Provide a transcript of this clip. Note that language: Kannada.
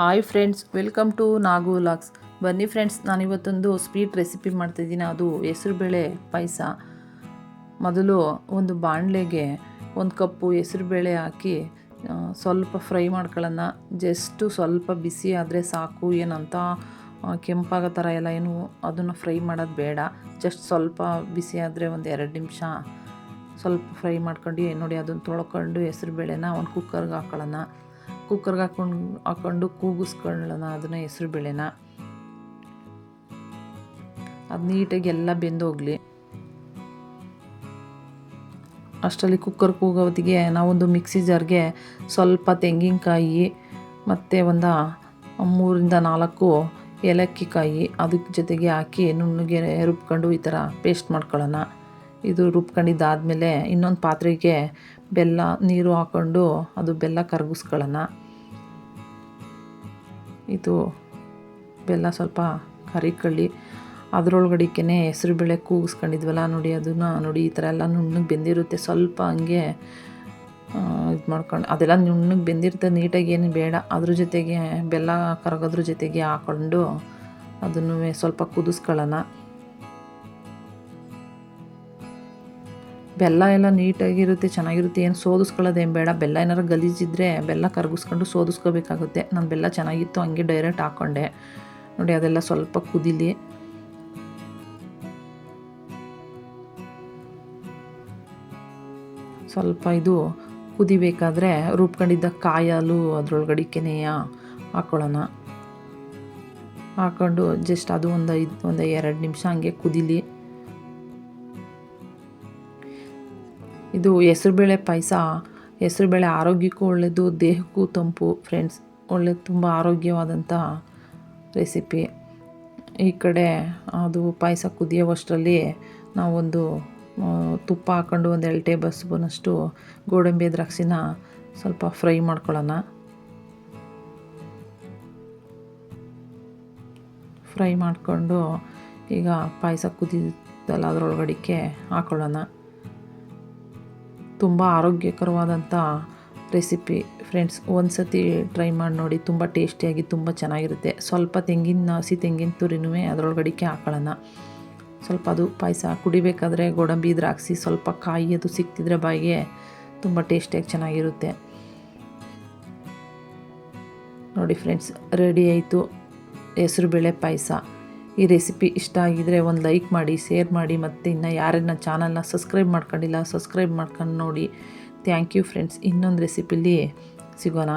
Hi friends, welcome to Nagu vlogs. ಬನ್ನಿ ಫ್ರೆಂಡ್ಸ್, ನಾನಿವತ್ತೊಂದು ಸ್ವೀಟ್ ರೆಸಿಪಿ ಮಾಡ್ತಿದ್ದೀನಿ. ಅದು ಹೆಸರುಬೇಳೆ ಪಾಯಸ. ಮೊದಲು ಒಂದು ಬಾಣಲೆಗೆ ಒಂದು ಕಪ್ಪು ಹೆಸರುಬೇಳೆ ಹಾಕಿ ಸ್ವಲ್ಪ ಫ್ರೈ ಮಾಡ್ಕೊಳ್ಳೋಣ. ಜಸ್ಟು ಸ್ವಲ್ಪ ಬಿಸಿ ಆದರೆ ಸಾಕು. ಏನಂತ ಕೆಂಪಾಗೋ ಥರ ಎಲ್ಲ ಏನು ಅದನ್ನು ಫ್ರೈ ಮಾಡೋದು ಬೇಡ. ಜಸ್ಟ್ ಸ್ವಲ್ಪ ಬಿಸಿ ಆದರೆ ಒಂದು ಎರಡು ನಿಮಿಷ ಸ್ವಲ್ಪ ಫ್ರೈ ಮಾಡ್ಕೊಂಡು, ನೋಡಿ ಅದನ್ನು ತೊಳ್ಕೊಂಡು ಹೆಸರುಬೇಳೆನ ಒಂದು ಕುಕ್ಕರ್ಗೆ ಹಾಕೊಳ್ಳೋಣ. ಕುಕ್ಕರ್ಗೆ ಹಾಕೊಂಡು ಹಾಕೊಂಡು ಕೂಗಿಸ್ಕೊಳ್ಳೋಣ, ಅದನ್ನ ಹೆಸರು ಬೇಳೆನ. ಅದು ನೀಟಾಗಿ ಎಲ್ಲ ಬೆಂದೋಗಲಿ ಅಷ್ಟರಲ್ಲಿ ಕುಕ್ಕರ್ ಕೂಗೋದಿಗೆ ನಾವೊಂದು ಮಿಕ್ಸಿ ಜಾರ್ಗೆ ಸ್ವಲ್ಪ ತೆಂಗಿನಕಾಯಿ ಮತ್ತು ಒಂದು ಮೂರಿಂದ ನಾಲ್ಕು ಏಲಕ್ಕಿ ಕಾಯಿ ಅದಕ್ಕೆ ಜೊತೆಗೆ ಹಾಕಿ ನುಣ್ಣಗೆ ರುಬ್ಕೊಂಡು ಈ ಥರ ಪೇಸ್ಟ್ ಮಾಡ್ಕೊಳ್ಳೋಣ. ಇದು ರುಬ್ಕೊಂಡಿದ್ದಾದಮೇಲೆ ಇನ್ನೊಂದು ಪಾತ್ರೆಗೆ ಬೆಲ್ಲ, ನೀರು ಹಾಕ್ಕೊಂಡು ಅದು ಬೆಲ್ಲ ಕರಗಿಸ್ಕೊಳ್ಳೋಣ. ಇದು ಬೆಲ್ಲ ಸ್ವಲ್ಪ ಕರಿಕಳ್ಳಿ ಅದರೊಳಗಡಿಕೆ ಹೆಸರುಬೇಳೆ ಕೂಗಿಸ್ಕೊಂಡಿದ್ವಲ್ಲ, ನೋಡಿ ಅದನ್ನು ನೋಡಿ ಈ ಥರ ಎಲ್ಲ ನುಣ್ಣಗೆ ಬೆಂದಿರುತ್ತೆ. ಸ್ವಲ್ಪ ಹಂಗೆ ಇದು ಮಾಡ್ಕೊಂಡು ಅದೆಲ್ಲ ನುಣ್ಣಗೆ ಬೆಂದಿರುತ್ತೆ, ನೀಟಾಗಿ ಏನು ಬೇಡ. ಅದ್ರ ಜೊತೆಗೆ ಬೆಲ್ಲ ಕರಗೋದ್ರ ಜೊತೆಗೆ ಹಾಕ್ಕೊಂಡು ಅದನ್ನು ಸ್ವಲ್ಪ ಕುದಿಸ್ಕೊಳ್ಳೋಣ. ಬೆಲ್ಲ ಎಲ್ಲ ನೀಟಾಗಿರುತ್ತೆ, ಚೆನ್ನಾಗಿರುತ್ತೆ, ಏನು ಸೋದಿಸ್ಕೊಳ್ಳೋದೇನು ಬೇಡ. ಬೆಲ್ಲ ಏನಾರು ಗಲೀಜಿದ್ರೆ ಬೆಲ್ಲ ಕರಗಿಸ್ಕೊಂಡು ಸೋದಿಸ್ಕೋಬೇಕಾಗುತ್ತೆ. ನಾನು ಬೆಲ್ಲ ಚೆನ್ನಾಗಿತ್ತು, ಹಂಗೆ ಡೈರೆಕ್ಟ್ ಹಾಕ್ಕೊಂಡೆ ನೋಡಿ, ಅದೆಲ್ಲ ಸ್ವಲ್ಪ ಕುದಿಲಿ. ಸ್ವಲ್ಪ ಇದು ಕುದಿಬೇಕಾದ್ರೆ ರುಬ್ಕೊಂಡಿದ್ದ ಕಾಯಲು ಕೆನೆಯ ಹಾಕ್ಕೊಳ್ಳೋಣ ಹಾಕ್ಕೊಂಡು ಜಸ್ಟ್ ಅದು ಒಂದು ಐದು, ಒಂದು ಎರಡು ನಿಮಿಷ ಹಂಗೆ ಕುದಿಲಿ. ಇದು ಹೆಸರುಬೇಳೆ ಪಾಯಸ. ಹೆಸರುಬೇಳೆ ಆರೋಗ್ಯಕ್ಕೂ ಒಳ್ಳೆಯದು ದೇಹಕ್ಕೂ ತಂಪು. ಫ್ರೆಂಡ್ಸ್ ಒಳ್ಳೆ, ತುಂಬ ಆರೋಗ್ಯವಾದಂಥ ರೆಸಿಪಿ ಈ ಕಡೆ ಅದು ಪಾಯಸ ಕುದಿಯೋವಷ್ಟರಲ್ಲಿ ನಾವೊಂದು ತುಪ್ಪ ಹಾಕ್ಕೊಂಡು ಒಂದು ಎರಡು ಟೇಬಲ್ ಸ್ಪೂನಷ್ಟು ಗೋಡಂಬಿ ದ್ರಾಕ್ಷಿನ ಸ್ವಲ್ಪ ಫ್ರೈ ಮಾಡ್ಕೊಳ್ಳೋಣ. ಫ್ರೈ ಮಾಡಿಕೊಂಡು ಈಗ ಪಾಯಸ ಕುದಿದಲ್ಲ ಅದರೊಳಗಡಿಕೆ ಹಾಕೊಳ್ಳೋಣ. ತುಂಬ ಆರೋಗ್ಯಕರವಾದಂಥ ರೆಸಿಪಿ ಫ್ರೆಂಡ್ಸ್ ಒಂದು ಸತಿ ಟ್ರೈ ಮಾಡಿ ನೋಡಿ. ತುಂಬ ಟೇಸ್ಟಿಯಾಗಿ, ತುಂಬ ಚೆನ್ನಾಗಿರುತ್ತೆ. ಸ್ವಲ್ಪ ತೆಂಗಿನ, ಹಸಿ ತೆಂಗಿನ ತುರಿನೂ ಅದರೊಳಗಡಿಕೆ ಹಾಕೊಳ್ಳೋಣ. ಸ್ವಲ್ಪ ಅದು ಪಾಯಸ ಕುಡಿಬೇಕಾದ್ರೆ ಗೋಡಂಬಿ, ದ್ರಾಕ್ಷಿ, ಸ್ವಲ್ಪ ಕಾಯಿ ಅದು ಸಿಕ್ತಿದ್ರೆ ಬಾಯಿಗೆ ತುಂಬ ಟೇಸ್ಟಿಯಾಗಿ ಚೆನ್ನಾಗಿರುತ್ತೆ. ನೋಡಿ ಫ್ರೆಂಡ್ಸ್, ರೆಡಿ ಆಯಿತು. ಹೆಸರುಬೇಳೆ ಪಾಯಸ. ಈ ರೆಸಿಪಿ ಇಷ್ಟ ಆಗಿದರೆ ಒಂದು ಲೈಕ್ ಮಾಡಿ ಶೇರ್ ಮಾಡಿ ಮತ್ತು ಇನ್ನು ಯಾರನ್ನ ಚಾನಲ್ನ ಸಬ್ಸ್ಕ್ರೈಬ್ ಮಾಡ್ಕೊಂಡಿಲ್ಲ ಸಬ್ಸ್ಕ್ರೈಬ್ ಮಾಡ್ಕೊಂಡು ನೋಡಿ. ಥ್ಯಾಂಕ್ ಯು ಫ್ರೆಂಡ್ಸ್ ಇನ್ನೊಂದು ರೆಸಿಪಿಲಿ ಸಿಗೋಣ.